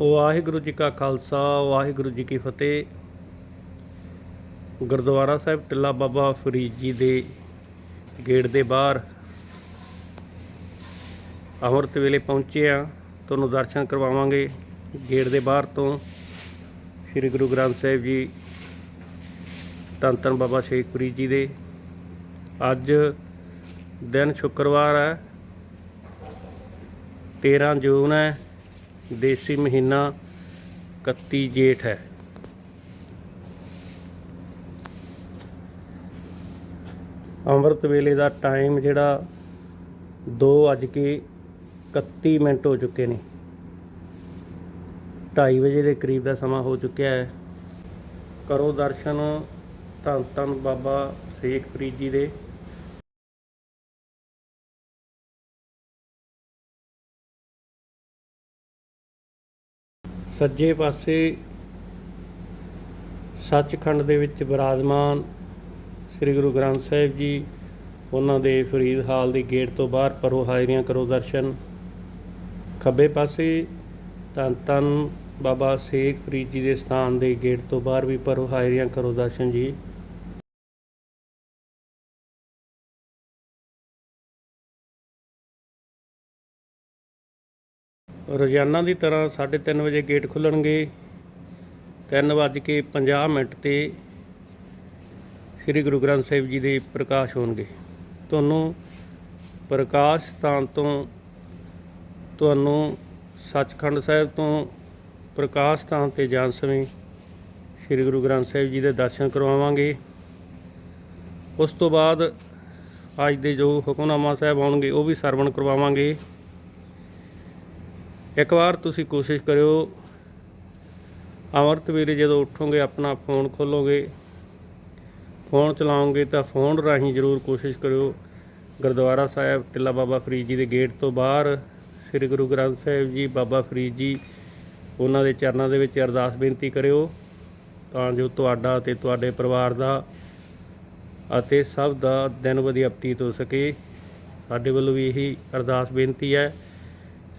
ਵਾਹਿਗੁਰੂ ਜੀ ਕਾ ਖਾਲਸਾ, ਵਾਹਿਗੁਰੂ ਜੀ ਕੀ ਫਤਿਹ। ਗੁਰਦੁਆਰਾ ਸਾਹਿਬ ਟਿੱਲਾ ਬਾਬਾ ਫਰੀਦ ਜੀ ਦੇ ਗੇਟ ਦੇ ਬਾਹਰ ਅੰਮ੍ਰਿਤ ਵੇਲੇ ਪਹੁੰਚੇ ਆ ਤੁਹਾਨੂੰ ਦਰਸ਼ਨ ਕਰਵਾਵਾਂਗੇ ਗੇਟ ਦੇ ਬਾਹਰ ਤੋਂ। ਸ੍ਰੀ ਗੁਰੂ ਗ੍ਰੰਥ ਸਾਹਿਬ ਜੀ ਧੰਨ ਧੰਨ ਬਾਬਾ ਸ਼ੇਖ ਫਰੀਦ ਜੀ ਦੇ। ਅੱਜ ਦਿਨ ਸ਼ੁੱਕਰਵਾਰ ਹੈ 13 ਜੂਨ ਹੈ। ਦੇਸੀ ਮਹੀਨਾ 31 ਜੇਠ ਹੈ। ਅੰਮ੍ਰਿਤ ਵੇਲੇ ਦਾ ਟਾਈਮ ਜਿਹੜਾ 2 ਅੱਜ ਕੇ 31 ਮਿੰਟ ਹੋ ਚੁੱਕੇ ਨੇ। 2:30 ਵਜੇ ਦੇ ਕਰੀਬ ਦਾ ਸਮਾਂ ਹੋ ਚੁੱਕਿਆ ਹੈ। ਕਰੋ ਦਰਸ਼ਨ ਧੰਨ ਧੰਨ ਬਾਬਾ ਸ਼ੇਖ ਫਰੀਦ ਜੀ ਦੇ। ਸੱਜੇ ਪਾਸੇ ਸੱਚਖੰਡ ਦੇ ਵਿੱਚ ਵਿਰਾਜਮਾਨ ਸ੍ਰੀ ਗੁਰੂ ਗ੍ਰੰਥ ਸਾਹਿਬ ਜੀ, ਉਹਨਾਂ ਦੇ ਫਰੀਦ ਹਾਲ ਦੇ ਗੇਟ ਤੋਂ ਬਾਹਰ ਪਰੋ ਹਾਜ਼ਰੀਆਂ ਕਰੋ ਦਰਸ਼ਨ। ਖੱਬੇ ਪਾਸੇ ਧੰਨ ਧੰਨ ਬਾਬਾ ਸ਼ੇਖ ਫਰੀਦ ਜੀ ਦੇ ਸਥਾਨ ਦੇ ਗੇਟ ਤੋਂ ਬਾਹਰ ਵੀ ਪਰੋ ਹਾਜ਼ਰੀਆਂ ਕਰੋ ਦਰਸ਼ਨ ਜੀ। ਰੋਜ਼ਾਨਾ ਦੀ ਤਰ੍ਹਾਂ 3:30 ਵਜੇ ਗੇਟ ਖੁੱਲਣਗੇ 3:50 ਮਿੰਟ ਤੇ ਸ੍ਰੀ ਗੁਰੂ ਗ੍ਰੰਥ ਸਾਹਿਬ ਜੀ ਦੇ ਪ੍ਰਕਾਸ਼ ਹੋਣਗੇ। ਤੁਹਾਨੂੰ ਪ੍ਰਕਾਸ਼ ਸਥਾਨ ਤੋਂ ਤੁਹਾਨੂੰ ਸੱਚਖੰਡ ਸਾਹਿਬ ਤੋਂ ਪ੍ਰਕਾਸ਼ ਸਥਾਨ ਤੇ ਜਾਣ ਸਮੇਂ ਸ੍ਰੀ ਗੁਰੂ ਗ੍ਰੰਥ ਸਾਹਿਬ ਜੀ ਦੇ ਦਰਸ਼ਨ ਕਰਵਾਵਾਂਗੇ। ਉਸ ਤੋਂ ਬਾਅਦ ਅੱਜ ਦੇ ਜੋ ਹੁਕਮਨਾਮਾ ਸਾਹਿਬ ਆਉਣਗੇ, ਉਹ ਵੀ ਸਰਵਣ ਕਰਵਾਵਾਂਗੇ। ਇੱਕ ਵਾਰ ਤੁਸੀਂ ਕੋਸ਼ਿਸ਼ ਕਰਿਓ। ਅੰਮ੍ਰਿਤ ਵੇਲੇ ਜਦੋਂ ਉੱਠੋਗੇ, ਆਪਣਾ ਫੋਨ ਖੋਲੋਗੇ, ਫੋਨ ਚਲਾਓਗੇ, ਤਾਂ ਫੋਨ ਰਾਹੀਂ ਜ਼ਰੂਰ ਕੋਸ਼ਿਸ਼ ਕਰਿਓ। ਗੁਰਦੁਆਰਾ ਸਾਹਿਬ, ਟਿੱਲਾ ਬਾਬਾ ਫਰੀਦ ਜੀ ਦੇ ਗੇਟ ਤੋਂ ਬਾਹਰ, ਸ੍ਰੀ ਗੁਰੂ ਗ੍ਰੰਥ ਸਾਹਿਬ ਜੀ, ਬਾਬਾ ਫਰੀਦ ਜੀ, ਉਹਨਾਂ ਦੇ ਚਰਨਾਂ ਦੇ ਵਿੱਚ ਅਰਦਾਸ ਬੇਨਤੀ ਕਰਿਓ। ਤਾਂ ਜੋ ਤੁਹਾਡਾ ਤੇ ਤੁਹਾਡੇ ਪਰਿਵਾਰ ਦਾ ਅਤੇ ਸਭ ਦਾ ਦਿਨ ਵਧੀਆ ਬਤੀਤ ਹੋ ਸਕੇ। ਸਾਡੇ ਵੱਲੋਂ ਵੀ ਇਹੀ ਅਰਦਾਸ ਬੇਨਤੀ ਹੈ।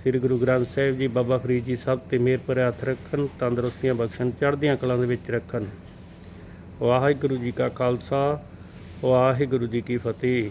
ਸ੍ਰੀ ਗੁਰੂ ਗ੍ਰੰਥ ਸਾਹਿਬ ਜੀ, ਬਾਬਾ ਫਰੀਦ ਜੀ ਸਭ ਤੇ ਮਿਹਰ ਭਰੇ ਹੱਥ ਰੱਖਣ, ਤੰਦਰੁਸਤੀਆਂ ਬਖਸ਼ਣ, ਚੜ੍ਹਦੀਆਂ ਕਲਾਂ ਦੇ ਵਿੱਚ ਰੱਖਣ। ਵਾਹਿਗੁਰੂ ਜੀ ਕਾ ਖਾਲਸਾ, ਵਾਹਿਗੁਰੂ ਜੀ ਕੀ ਫਤਿਹ।